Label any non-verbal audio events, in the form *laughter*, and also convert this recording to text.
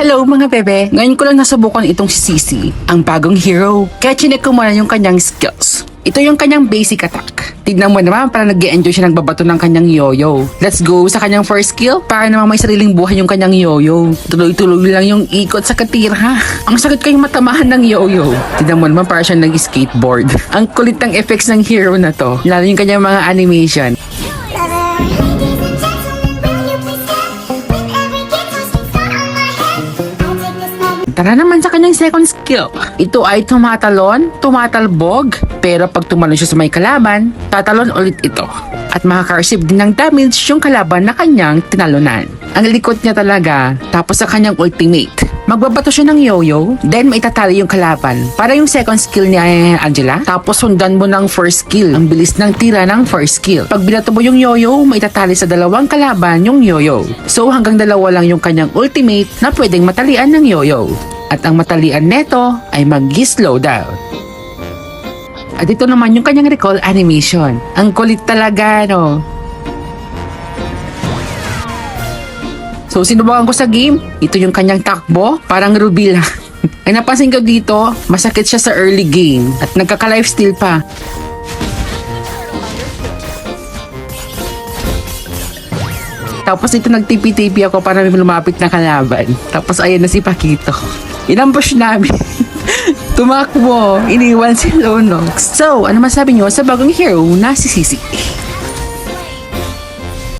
Hello mga bebe! Ngayon ko lang nasubukan itong si Sisi, ang bagong hero. Kaya chinek ko muna yung kanyang skills. Ito yung kanyang basic attack. Tignan mo naman para nag enjoy siya nagbabato ng kanyang yoyo. Let's go sa kanyang first skill para naman may sariling buhay yung kanyang yoyo. Tuloy-tuloy lang yung ikot sa katira. *laughs* Ang sakit kayong matamahan ng yoyo. Tignan mo naman para siya nag-skateboard. *laughs* ang kulit ng effects ng hero na to. Lalo yung kanyang mga animation. Tara naman sa kanyang second skill. Ito ay tumatalon, tumatalbog, pero pag tumalon siya sa may kalaban, tatalon ulit ito. At makaka-receive din ng damage yung kalaban na kanyang tinalunan. Ang likot niya talaga, tapos sa kanyang ultimate. Magbabato siya ng yo-yo, then maitatali yung kalaban. Para yung second skill niya, eh, Angela, tapos sundan mo ng first skill. Ang bilis ng tira ng first skill. Pag binato mo yung yo-yo, maitatali sa dalawang kalaban yung yo-yo. So hanggang dalawa lang yung kanyang ultimate na pwedeng matalian ng yo-yo. At ang matalian neto ay mag-slow down. At ito naman yung kanyang recall animation. Ang kulit talaga, no? So, sinubukan ko sa game, ito yung kanyang takbo, parang Rubila. *laughs* Ay napansin ko dito, masakit siya sa early game at nagkaka-lifesteal pa. Tapos ito nagtipi-tipi ako para may lumapit na kalaban. Tapos ayan na si Pakito. Inambush namin. *laughs* Tumakbo. Iniwan si Lonox. So, ano masabi niyo sa bagong hero na si Sisi?